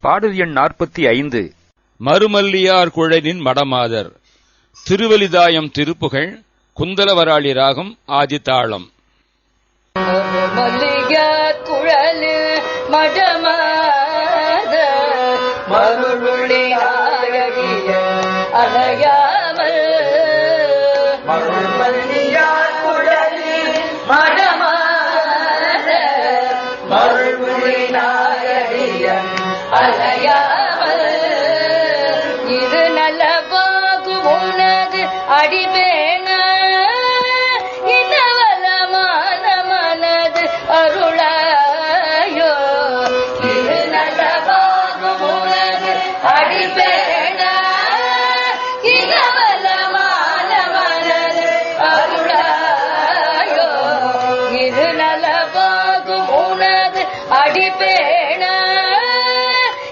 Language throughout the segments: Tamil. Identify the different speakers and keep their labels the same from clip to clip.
Speaker 1: பாடல் எண் நாற்பத்தி ஐந்து.
Speaker 2: மறுமல்லியார் குழலின் மடமாதர். திருவலிதாயம் திருப்புகழ் குந்தலவராளி ராகம் ஆதித்தாளம்
Speaker 3: மல்லிக குழலு மடமாத அலையாமல் மல்லியார் குழலு மடமாத மருளுளி இது உனது அடிபேன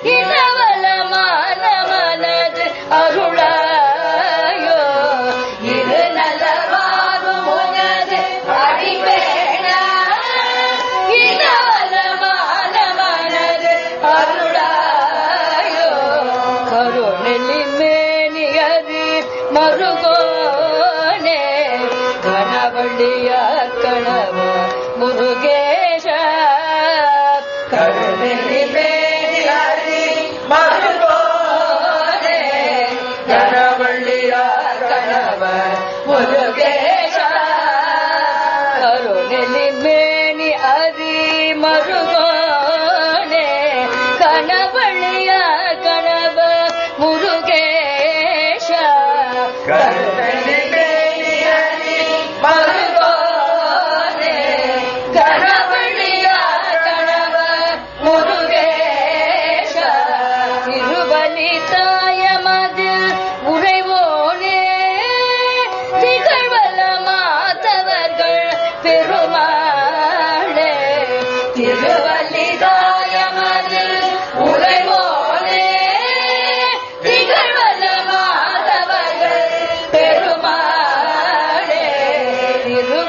Speaker 3: இனவலமான மனது அருளாயோ. இது நல்லவாகும் உனது அடிப்பேன. இனவலமான மனது அருளாயோ. கருணெல்லி மேனியது மருகோனே கணவள்ளியார் கணவ முருகே. முருகேஷ கருணெல்லி மேனி அதி மருகோனே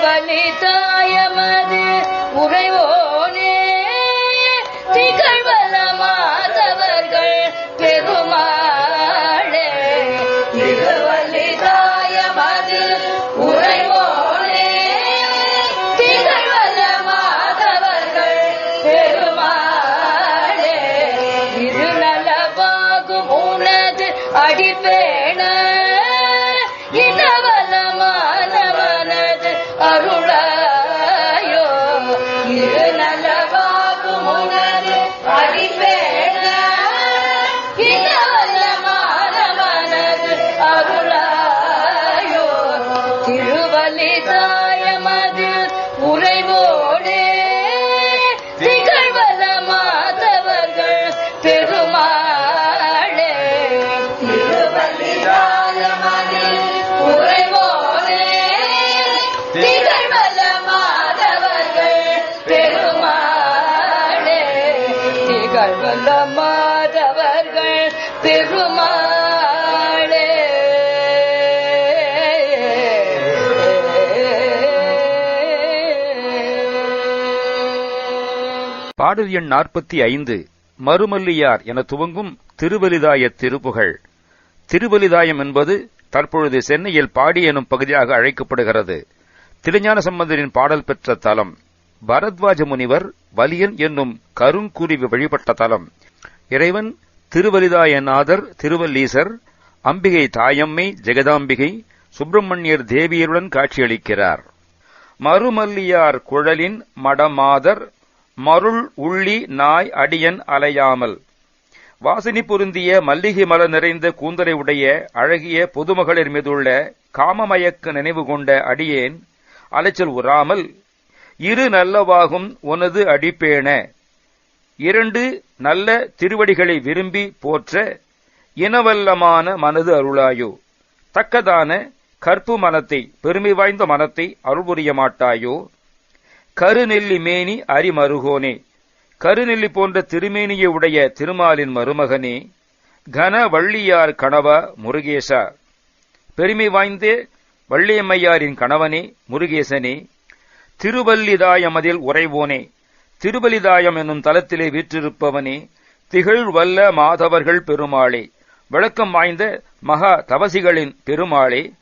Speaker 3: திருவலி தாயமது உறைவோனே திகழ்வல மாதவர்கள் பெருமாளே. திருவல்லி தாயமது உறைவோனே திகழ்வல மாதவர்கள் பெருமாளே. இது உனது அடிப்பேன. திருவலி தாயமது உறைவோடே. திகழ்வல மாதவர்கள் பெருமாளே. திருவலி தாயமது உறைவோடே. திகழ்வல மாதவர்கள் பெருமாளே. திகழ்வல
Speaker 1: பாடல் எண் நாற்பத்தி ஐந்து மறுமல்லியார் என துவங்கும் திருவலிதாய திருப்புகழ் திருவலிதாயம் என்பது தற்பொழுது சென்னையில் பாடி எனும் பகுதியாக அழைக்கப்படுகிறது. திருஞான சம்பந்தரின் பாடல் பெற்ற தலம். பரத்வாஜ முனிவர் வலியன் என்னும் கருங்குருவி வழிபட்ட தலம். இறைவன் திருவலிதாயநாதர் திருவல்லீசர் அம்பிகை தாயம்மை ஜெகதாம்பிகை சுப்பிரமணியர் தேவியருடன் காட்சியளிக்கிறார். மறுமல்லியார் குழலின் மடமாதர் மருள் உள்ளி நாய் அடியன் அலையாமல். வாசினி பொருந்திய மல்லிகை மலர் நிறைந்த கூந்தலை உடைய அழகிய பொதுமகளிர் மீதுள்ள காமமயக்க நினைவு கொண்ட அடியேன் அலைச்சல் உறாமல் இரு நல்லவாகும் உனது அடிப்பேன. இரண்டு நல்ல திருவடிகளை விரும்பி போற்ற இனவல்லமான மனது அருளாயோ. தக்கதான கற்பு மனத்தை பெருமை வாய்ந்த மனத்தை அருள்புரிய மாட்டாயோ. கருநெல்லி மேனி அரிமருகோனே. கருநெல்லி போன்ற திருமேனியை உடைய திருமாலின் மருமகனே கன வள்ளியார் கணவா முருகேசா. பெருமை வாய்ந்த வள்ளியம்மையாரின் கணவனே முருகேசனே திருவல்லிதாயமதில் உறைவோனே. திருவலிதாயம் என்னும் தலத்திலே வீற்றிருப்பவனே திகழ் வல்ல மாதவர்கள் பெருமாளே. விளக்கம் வாய்ந்த மகா தவசிகளின் பெருமாளே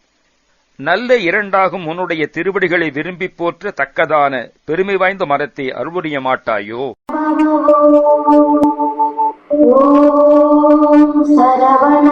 Speaker 1: நல்ல இரண்டாகும் உன்னுடைய திருவடிகளை விரும்பிப் போற்ற தக்கதான பெருமை வாய்ந்த மரத்தை அருள்புரிய மாட்டாயோ?
Speaker 4: சரவண